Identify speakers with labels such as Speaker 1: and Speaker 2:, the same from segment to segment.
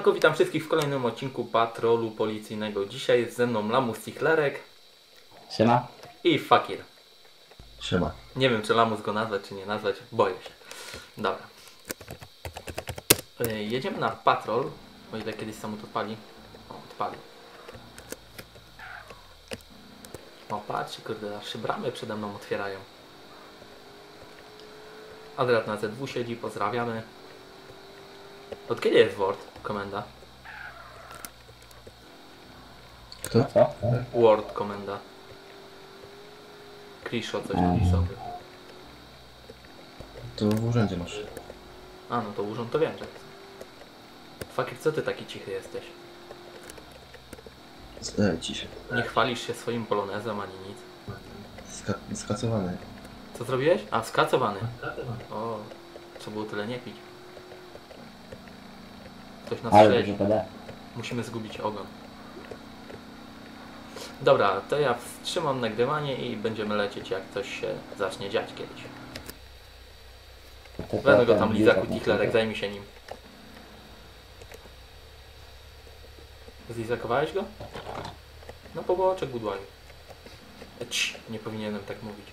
Speaker 1: Siemanko, witam wszystkich w kolejnym odcinku Patrolu Policyjnego. Dzisiaj jest ze mną Lamus Cichlerek
Speaker 2: Siema.
Speaker 1: i Fakir.
Speaker 3: Siema.
Speaker 1: Nie wiem, czy Lamus go nazwać, czy nie nazwać. Boję się. Dobra. Y, Jedziemy na patrol, o ile kiedyś samochód odpali. O, odpali. O, patrzcie, kurde, aż się bramy przede mną otwierają. Adriat na Z2 siedzi, pozdrawiamy. Od kiedy jest Word, komenda?
Speaker 3: Kto?
Speaker 2: Co?
Speaker 1: Word, komenda. Krisho, coś tam
Speaker 2: Mm.
Speaker 1: sobie.
Speaker 3: To w urzędzie masz.
Speaker 1: A, no to urząd to wiem, że jest. Fakir, co ty taki cichy jesteś?
Speaker 3: Zdaje ci się.
Speaker 1: Nie chwalisz się swoim polonezem ani nic.
Speaker 3: Ska skacowany.
Speaker 1: Co zrobiłeś? A, skacowany. O, trzeba było tyle nie pić. Ktoś nas
Speaker 2: Ale
Speaker 1: śledzi.
Speaker 2: dużo PD.
Speaker 1: Musimy zgubić ogon. Dobra, to ja wstrzymam nagrywanie i będziemy lecieć jak coś się zacznie dziać kiedyś.
Speaker 2: To
Speaker 1: Będę go
Speaker 2: ten
Speaker 1: tam
Speaker 2: Lizak
Speaker 1: lizaku,
Speaker 2: na
Speaker 1: Tichlerek, zajmij się nim. Zlizakowałeś go? No po boczek. Cii, nie powinienem tak mówić.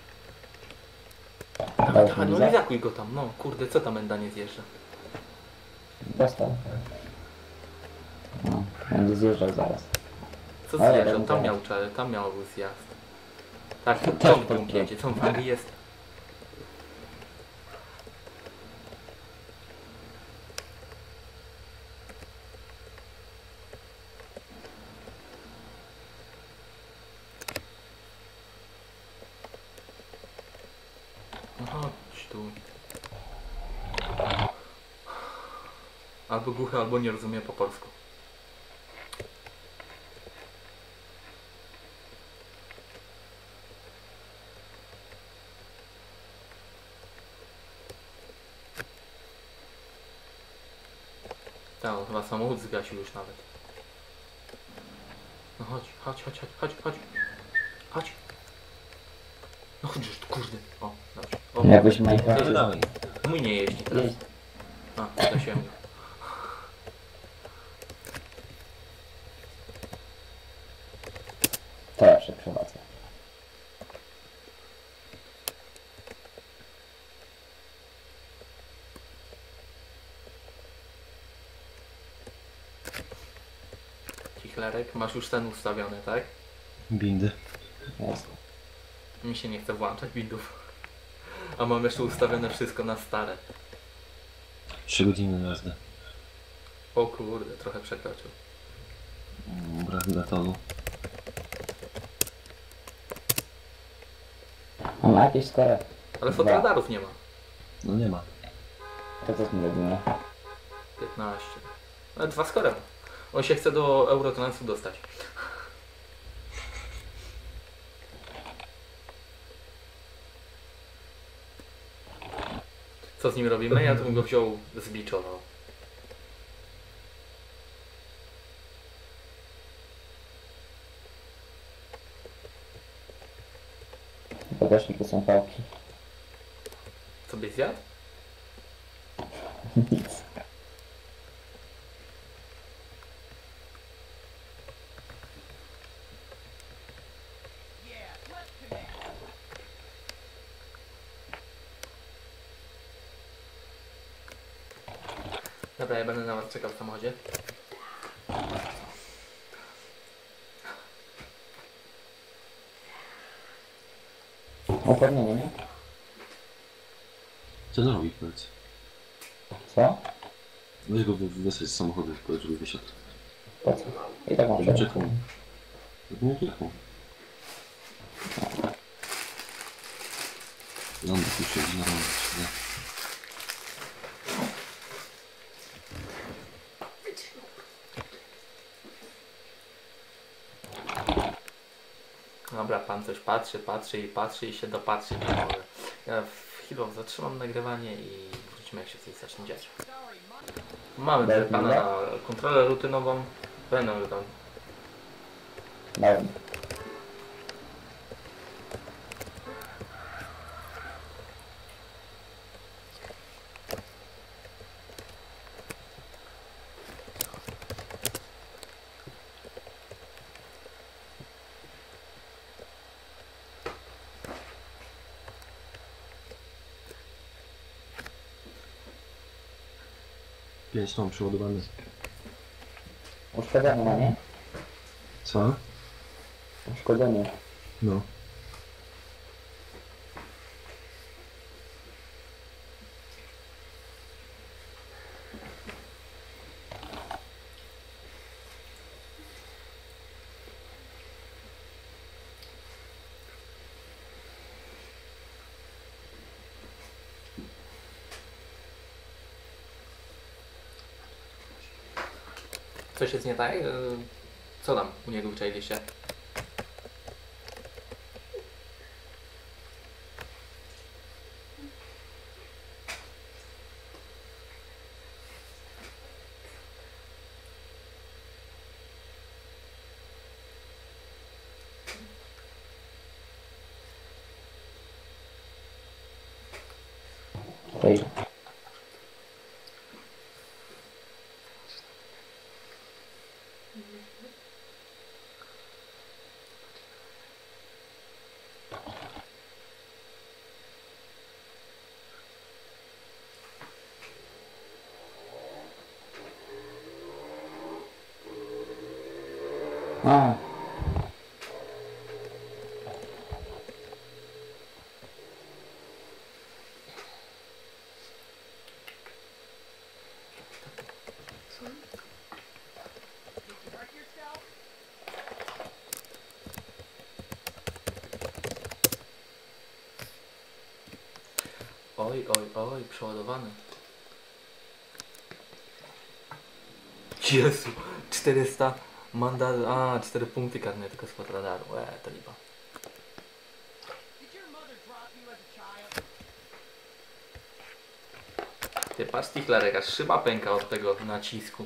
Speaker 2: Dałeś mu
Speaker 1: no
Speaker 2: lizak?
Speaker 1: lizakuj go tam, no kurde, co tam enda nie zjeżdża?
Speaker 2: Dostał. No, będzie zjeżdżał zaraz.
Speaker 1: Co
Speaker 2: Ale
Speaker 1: zjeżdżał? Tam miał, cze- tam miał zjazd. Tak,
Speaker 2: Też
Speaker 1: to w
Speaker 2: tak
Speaker 1: dół jedzie, co w dół jest? No chodź tu. Albo głuchy, albo nie rozumie po polsku. Chyba samochód zgasił już nawet. No chodź, chodź, chodź, chodź, chodź, chodź. Chodź. No chodź już, kurde. O, dobrze. O,
Speaker 2: Jakbyś
Speaker 1: mój nie jeździ teraz. A, go.
Speaker 2: To ja przeprowadzę.
Speaker 1: Chichlerek, masz już ten ustawiony, tak?
Speaker 3: Bindy.
Speaker 2: Jest.
Speaker 1: Mi się nie chce włączać bindów. A mam jeszcze ustawione wszystko na stare.
Speaker 3: 3 godziny jazdy.
Speaker 1: O kurde, trochę przekroczył.
Speaker 3: Brak betonu.
Speaker 2: On ma jakieś skore.
Speaker 1: Ale fotoradarów nie ma.
Speaker 3: No nie ma.
Speaker 2: To co z robimy?
Speaker 1: 15. Ale dwa skore ma. On się chce do Eurotransu dostać. Co z nim robimy? Ja to bym go wziął, zbiczował.
Speaker 2: W bagażniku są pałki.
Speaker 1: Co byś zjadł?
Speaker 2: Nic.
Speaker 1: Dobra, ja będę na was czekał w samochodzie.
Speaker 2: Upewnienie, nie?
Speaker 3: Co to robi powiedz?
Speaker 2: Co?
Speaker 3: Weź go wy- wysłać z samochodu, powiedz, żeby wysiadł.
Speaker 2: Po co? I tak mam
Speaker 3: Żeby
Speaker 2: przejść.
Speaker 3: czekał. Żeby nie czekał. Ląda tu siedzi na lądzie,
Speaker 1: pan coś patrzy, patrzy i patrzy i się dopatrzy nie może. Ja w chwilę zatrzymam nagrywanie i wrócimy jak się coś zacznie dziać. Mamy tutaj pana na kontrolę rutynową. Będę tam.
Speaker 2: Dałem.
Speaker 3: 5 tam przeładowany.
Speaker 2: Uszkodzenie ma, nie?
Speaker 3: Co?
Speaker 2: Uszkodzenie.
Speaker 3: No.
Speaker 1: Coś jest nie tak? E, Co tam u niego wyczailiście?
Speaker 2: A,
Speaker 1: Oj, przeładowany. Jezu, 400 mandat, a 4 punkty karne tylko spod radaru, e, to lipa. Ty patrz Tichlerek, aż szyba pęka od tego nacisku.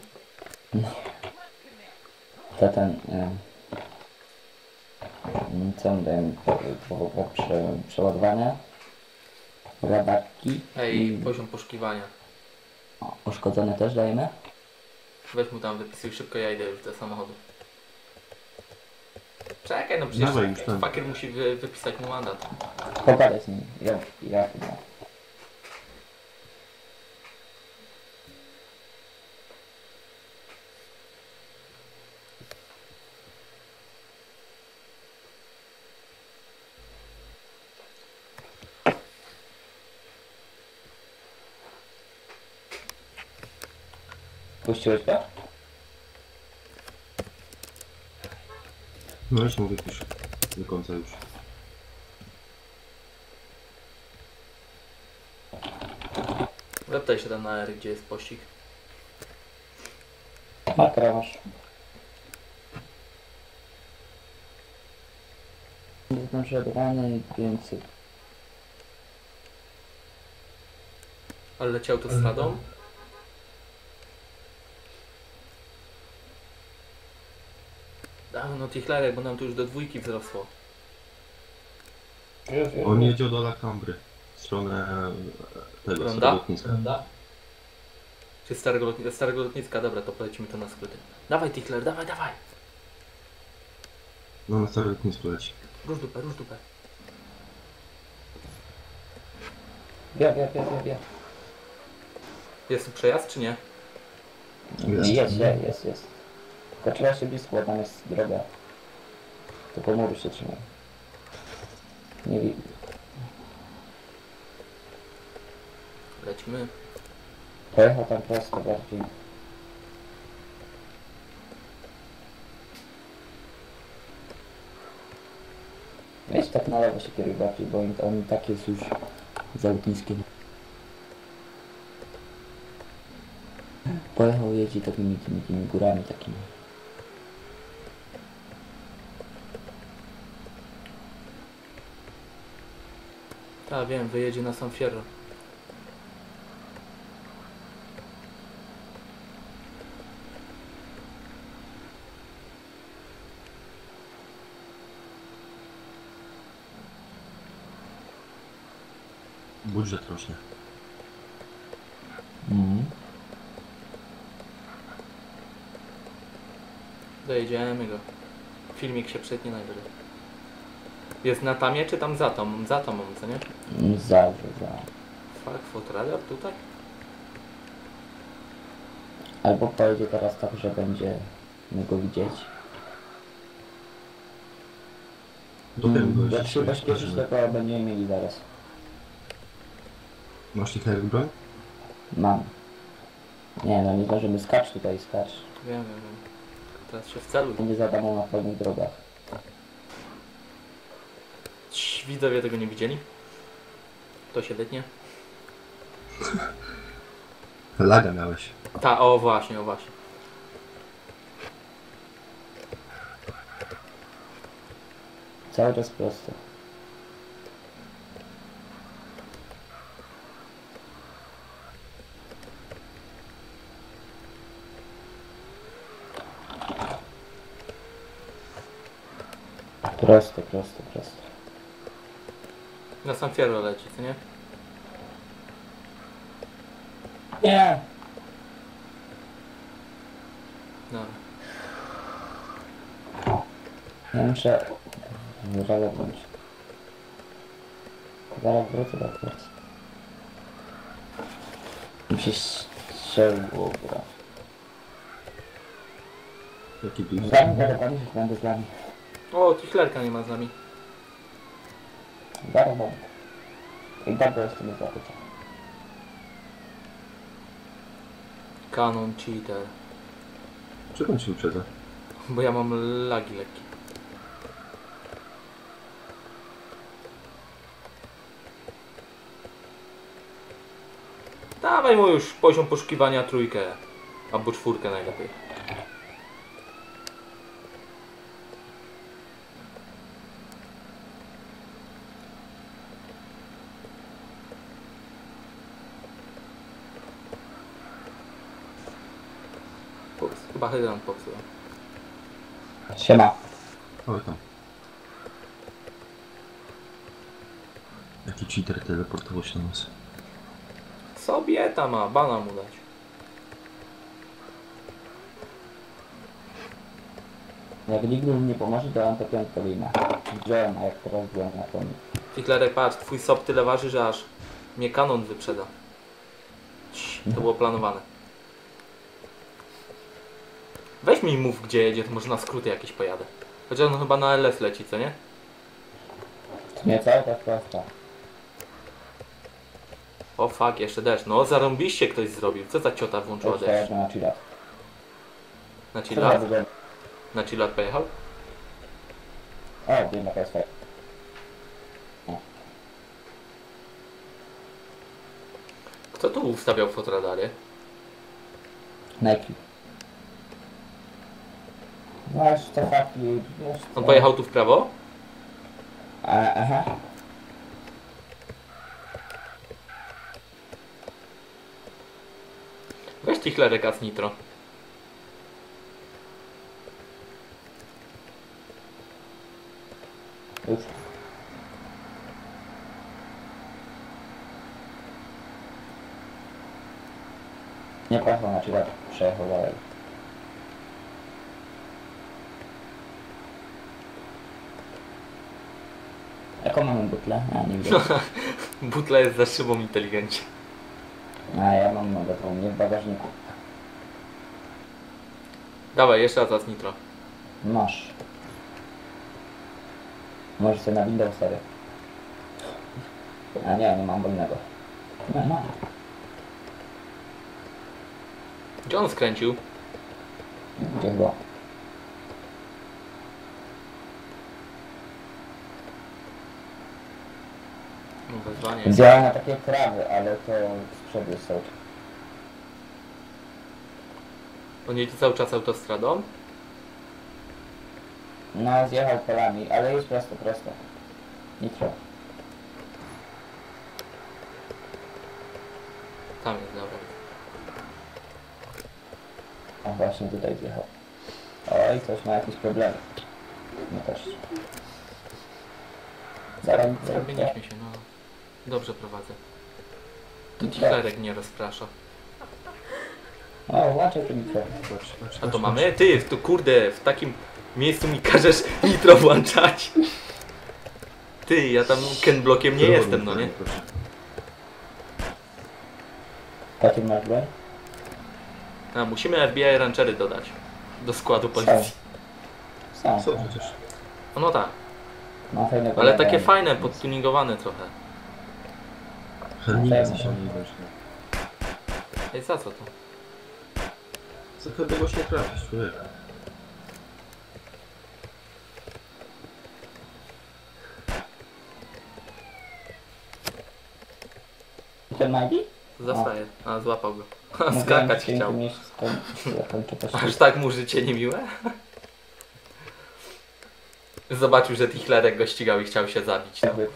Speaker 2: to ten... E, co on daje? Po, po, po prze, przeładowania. Radarki.
Speaker 1: Ej,
Speaker 2: i
Speaker 1: poziom poszukiwania.
Speaker 2: o, uszkodzone też dajemy?
Speaker 1: Weź mu tam, wypisuj szybko, ja idę już do samochodu. Czekaj, no przecież
Speaker 3: Dawaj, już
Speaker 1: fakier musi wy, wypisać mu mandat.
Speaker 2: Pogadaj z nim. Ja, ja chyba. Puściłeś go?
Speaker 3: No już mu wypisz. Do końca już.
Speaker 1: Weptaj się tam na R, gdzie jest pościg.
Speaker 2: Makra masz. Jestem przeładowany i więcej.
Speaker 1: Ale leci autostradą? A, no Tichlerek, bo nam tu już do dwójki wzrosło.
Speaker 3: On jedzie do Alhambry. W stronę e, tego
Speaker 1: Ronda?
Speaker 3: starego lotniska.
Speaker 1: Czy starego, lotni starego lotniska? Dobra, to polecimy to na skróty. Dawaj Tichler, dawaj, dawaj!
Speaker 3: No na stare lotnisko leci.
Speaker 1: Rusz dupę, rusz dupę.
Speaker 2: Bia, bia, bia, bia, bia.
Speaker 1: Jest tu przejazd, czy nie?
Speaker 2: Jest, jest, jest, jest. trzeba się blisko, tam jest droga. To po muru się trzymaj. Nie wi-
Speaker 1: Lecimy.
Speaker 2: Pojechał tam prosto bardziej. Weź tak na lewo się kieruj bardziej, bo on, on tak jest już za lotniskiem. Pojechał, jeździ takimi tymi, tymi górami takimi.
Speaker 1: Tak, wiem, wyjedzie na San Fierro.
Speaker 3: Budżet rośnie.
Speaker 2: Mhm.
Speaker 1: Dojedziemy go. Filmik się przytnie najwyżej. Jest na tamie, czy tam za tą? Za tą, co nie?
Speaker 2: Zawsze, za.
Speaker 1: Fuck, fotoradar tutaj?
Speaker 2: Albo pojedzie teraz tak, że będzie go widzieć.
Speaker 3: Do tego
Speaker 2: Jak
Speaker 3: gościa
Speaker 2: się pośpieszysz, to to będziemy mieli zaraz.
Speaker 3: Masz ich broń?
Speaker 2: Mam. Nie no, nie zdążymy. Skacz tutaj, skacz.
Speaker 1: Wiem, wiem, wiem. Teraz się wceluj.
Speaker 2: Będzie za darmo na pełnych drogach.
Speaker 1: Widzowie tego nie widzieli. To się wytnie.
Speaker 3: Laga miałeś.
Speaker 1: Ta, o właśnie, o właśnie.
Speaker 2: Cały czas prosto. Prosto, prosto, prosto.
Speaker 1: Na San Fierro leci, co nie?
Speaker 2: Nie!
Speaker 1: Dobra.
Speaker 2: Ja muszę zreagować. Zaraz wrócę do pracy. Mi się strzeliło, bra.
Speaker 3: Jaki tu
Speaker 2: Zanim będę palić, będę z wami.
Speaker 1: O, Tichlerka nie ma z nami.
Speaker 2: Będę. I tak jeszcze nie zapytam.
Speaker 1: Canon cheater.
Speaker 3: Czego on się uprzedza?
Speaker 1: Bo ja mam lagi lekkie. Dawaj mu już poziom poszukiwania trójkę. Albo czwórkę najlepiej. Chyba hydrant popsuł.
Speaker 2: Siema.
Speaker 3: Oj tam. Jaki cheater teleportował się na nas.
Speaker 1: Sobie tam ma, bana mu dać.
Speaker 2: Jak nigdy mi nie pomoże, to mam to piątkę wyjmę. Wziąłem, a jak teraz byłem na to
Speaker 1: Hitlerek, patrz, twój sop tyle waży, że aż mnie kanon wyprzeda. Cii, To było planowane. Weź mi mów, gdzie jedzie, to może na skróty jakieś pojadę. Chociaż on chyba na LS leci, co nie?
Speaker 2: Nie cały czas prosto.
Speaker 1: O fuck, jeszcze deszcz. No, zarąbiście ktoś zrobił. Co za ciota włączyła
Speaker 2: Już
Speaker 1: deszcz?
Speaker 2: pojadę na chillat.
Speaker 1: Na
Speaker 2: Co
Speaker 1: chillat?
Speaker 2: za
Speaker 1: Na chillat pojechał?
Speaker 2: O, jaka jest.
Speaker 1: Kto tu ustawiał fotradary?
Speaker 2: Nike. Aż to wiesz
Speaker 1: On pojechał tu w prawo?
Speaker 2: A, aha.
Speaker 1: Weź Tichlerek z nitro.
Speaker 2: Już. Nie pojechał na chillat, przejechał dalej. Jaką mamy butlę? A, nie wiem.
Speaker 1: Butla jest za szybą inteligencie.
Speaker 2: A ja mam nogę tą nie w bagażniku.
Speaker 1: Dawaj, jeszcze raz nitro.
Speaker 2: Masz. Może sobie na Windows sobie. A nie, nie mam wolnego. Nie, mam.
Speaker 1: Gdzie on skręcił?
Speaker 2: Gdzie chyba?
Speaker 1: Wezwanie.
Speaker 2: Działa na takie trawy, ale to z przodu czas.
Speaker 1: On jedzie cały czas autostradą?
Speaker 2: No, zjechał polami, ale jest prosto, prosto. Nitro.
Speaker 1: Tam jest, dobra.
Speaker 2: A właśnie tutaj zjechał. Oj, coś ma jakieś problemy. No też. Zaraz
Speaker 1: Zamieniliśmy się, no. Dobrze prowadzę. To Tichlerek nie rozprasza.
Speaker 2: O, włączaj to nitro.
Speaker 1: A to mamy? Ty, to kurde, w takim miejscu mi każesz nitro włączać. Ty, ja tam Ken blokiem nie jestem, no nie?
Speaker 3: Proszę.
Speaker 2: Takim broń?
Speaker 1: A, musimy FBI ranchery dodać do składu policji.
Speaker 2: Są.
Speaker 3: Co przecież?
Speaker 1: No tak, ale takie fajne, podtuningowane trochę.
Speaker 3: Hernika
Speaker 2: pewno.
Speaker 3: za nie ważne.
Speaker 1: Ej, za co to?
Speaker 3: Za każdego się trafisz, człowieka.
Speaker 2: Ten Maggie?
Speaker 1: Za
Speaker 2: O.
Speaker 1: frajer. A, złapał go. Skakać chciał. Aż tak mu życie niemiłe? Zobaczył, że Tichlerek go ścigał i chciał się zabić. No.
Speaker 2: Jakby,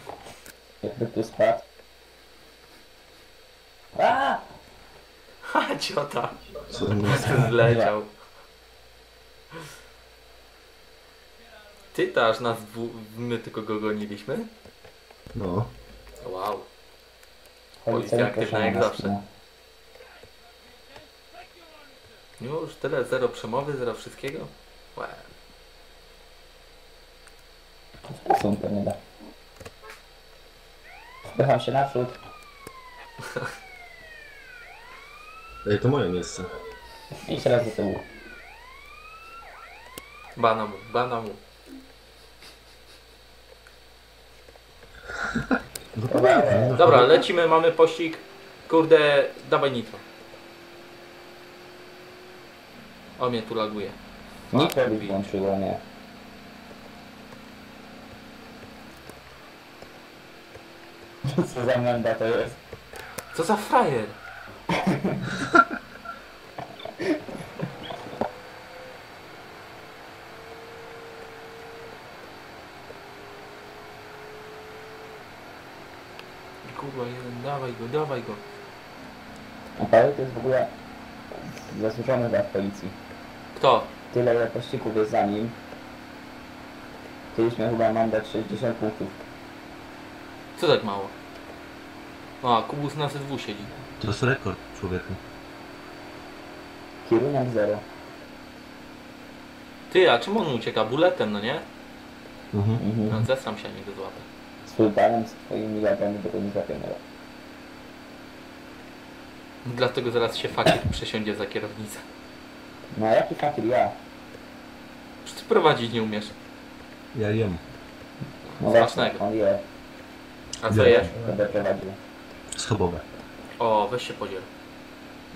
Speaker 2: jakby tu spadł. A!
Speaker 1: Ha, ciota.
Speaker 3: To?
Speaker 1: Zleciał. Ty to aż nas dwu... my tylko go goniliśmy?
Speaker 3: No.
Speaker 1: Wow.
Speaker 2: Policja
Speaker 1: aktywna jak zawsze.
Speaker 2: no.
Speaker 1: Już tyle, zero przemowy, zero wszystkiego? Wow.
Speaker 2: Są pewnie da. Wpycham się naprzód.
Speaker 3: Ej, to moje miejsce.
Speaker 2: Idź raz do tyłu.
Speaker 1: Bana mu, bana mu.
Speaker 3: No
Speaker 2: Dobra.
Speaker 3: no,
Speaker 1: Dobra, lecimy, mamy pościg. Kurde, dawaj nitro. O, mnie tu laguje.
Speaker 2: Nitro by włączyło, nie. Co za menda to jest?
Speaker 1: Co za frajer? Kurwa, jeden, dawaj go, dawaj go.
Speaker 2: A Paweł to jest w ogóle zasłużony chyba w policji.
Speaker 1: Kto?
Speaker 2: Tyle ile pościgów jest za nim. Miał chyba mandat 60 punktów.
Speaker 1: Co tak mało? A, Kubus na ZW siedzi.
Speaker 3: To jest rekord człowieku.
Speaker 2: Kierunek 0.
Speaker 1: Ty, a czym on ucieka? Buletem, no nie?
Speaker 3: Mhm.
Speaker 1: No,
Speaker 2: Mhm.
Speaker 1: zesram się, nie go złapę.
Speaker 2: Z sultanem, z twoimi latami tego nie zapomniał.
Speaker 1: Dlatego zaraz się fakir przesiądzie za kierownicę.
Speaker 2: No a jaki fakir ja?
Speaker 1: Przecież ty prowadzić nie umiesz.
Speaker 3: Ja jem.
Speaker 2: No
Speaker 1: Smacznego.
Speaker 2: on je.
Speaker 1: A co jesz?
Speaker 2: Będę prowadził.
Speaker 3: Schabowe.
Speaker 1: O, weź się podziel.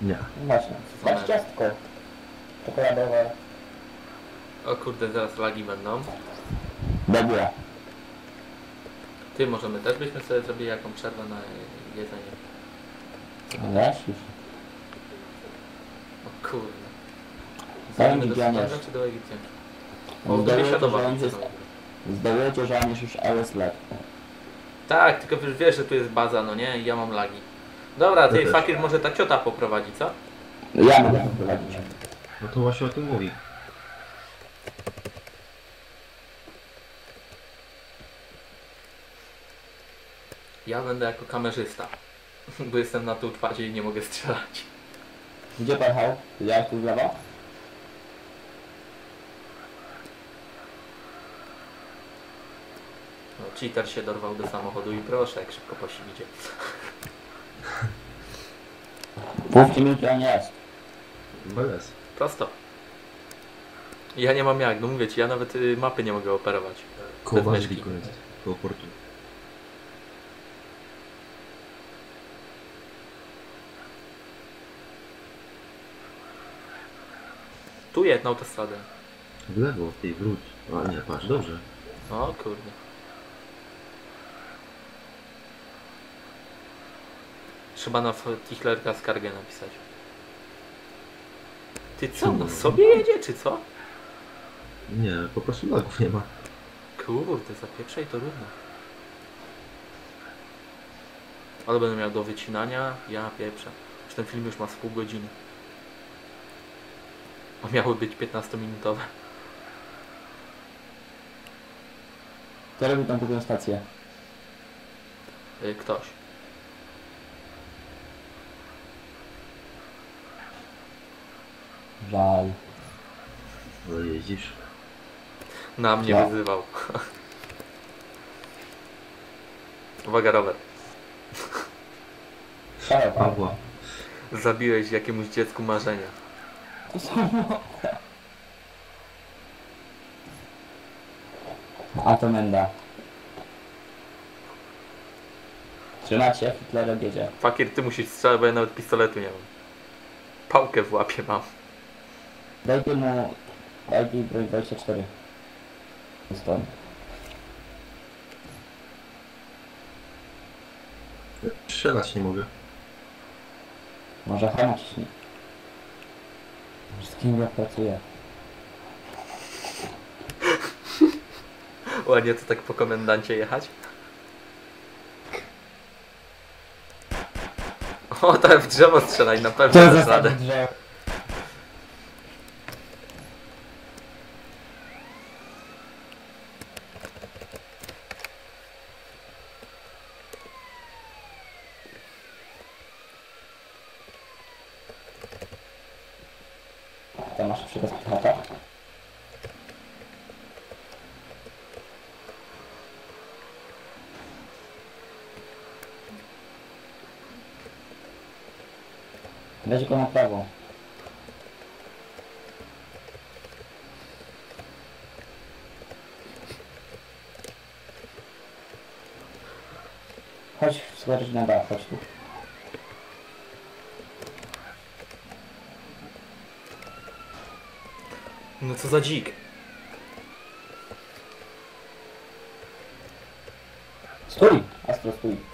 Speaker 3: Nie.
Speaker 2: Właśnie. Dać ciastko. Czekoladowe.
Speaker 1: O kurde, zaraz lagi będą.
Speaker 2: Dobra.
Speaker 1: Ty, możemy też byśmy sobie zrobili jaką przerwę na jedzenie.
Speaker 2: Już.
Speaker 1: O kurde. Zajdziemy do Sudanów czy do Egipcjan? O, do
Speaker 2: Zdobyłem,
Speaker 1: biesiadowa.
Speaker 2: że on jest- Zdobyłeś, że on jest już iOS lat.
Speaker 1: Tak, tylko wiesz, wiesz, że tu jest baza, no nie? I ja mam lagi. Dobra, ty
Speaker 3: Ja też.
Speaker 1: fakir może ta ciota poprowadzi, co?
Speaker 2: Ja mogę prowadzić.
Speaker 3: No to właśnie o tym mówi.
Speaker 1: Ja będę jako kamerzysta. Bo jestem na tu twarzy i nie mogę strzelać.
Speaker 2: Gdzie pojechał? Widziałeś tu w lewo?
Speaker 1: No, cheater się dorwał do samochodu i proszę, jak szybko idzie.
Speaker 2: Pół minuty on jest.
Speaker 3: Beles.
Speaker 1: Prosto. Ja nie mam jak, no mówię ci, ja nawet y, mapy nie mogę operować.
Speaker 3: Koło
Speaker 1: Bez
Speaker 3: Wazyliku
Speaker 1: myszki.
Speaker 3: jest. Koło portu.
Speaker 1: Tu jedną autostradę.
Speaker 3: W lewo, ty wróć. A nie, patrz, dobrze.
Speaker 1: O kurde. Trzeba na Tichlerka skargę napisać. Ty co, na sobie jedzie, czy co?
Speaker 3: Nie, po prostu lagów nie ma.
Speaker 1: Kurde, zapieprzaj to równo. Ale będę miał do wycinania, ja pieprzę. Już ten film już ma z pół godziny. A miały być 15-minutowe.
Speaker 2: Kto robi tą drugą stację?
Speaker 1: Y, Ktoś.
Speaker 2: Żal.
Speaker 3: Ale jeździsz.
Speaker 1: Na mnie
Speaker 2: Ja.
Speaker 1: wyzywał. Uwaga.
Speaker 2: Szalał pan.
Speaker 3: Pawła.
Speaker 1: Zabiłeś jakiemuś dziecku marzenia.
Speaker 2: Są młode. A to menda. Trzymać się, Hitler biedzie.
Speaker 1: Fakir, ty musisz strzelać, bo ja nawet pistoletu nie mam. Pałkę w łapie mam.
Speaker 2: Dajcie mu ID broń 24. Stąd.
Speaker 3: Strzelać nie mogę.
Speaker 2: Może ciśnie. Z kim ja pracuję?
Speaker 1: Ładnie to tak po komendancie jechać. O, tak w drzewo strzelaj, na pewno dasz
Speaker 2: Weź go na prawo. Chodź skoczyć na dach, chodź tu.
Speaker 1: No co za dzik.
Speaker 2: Stój! Astro, stój.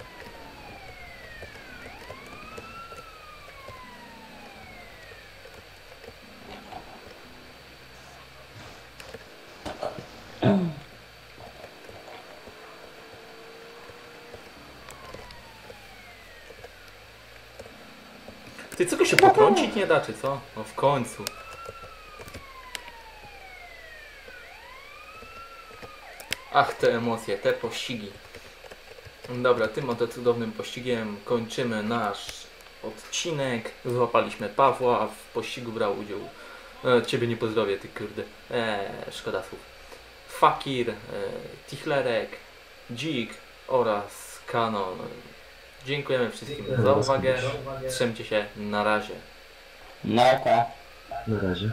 Speaker 1: Ty co go się potrącić nie da, czy co? No w końcu. Ach, te emocje, te pościgi. Dobra, tym oto cudownym pościgiem kończymy nasz odcinek. Złapaliśmy Pawła, a w pościgu brał udział. E, ciebie nie pozdrowię, ty kurde. E, szkoda słów. Fakir, e, Tichlerek, Dzik oraz Kanon. Dziękujemy wszystkim za uwagę. Trzymcie się, na razie.
Speaker 3: Na razie.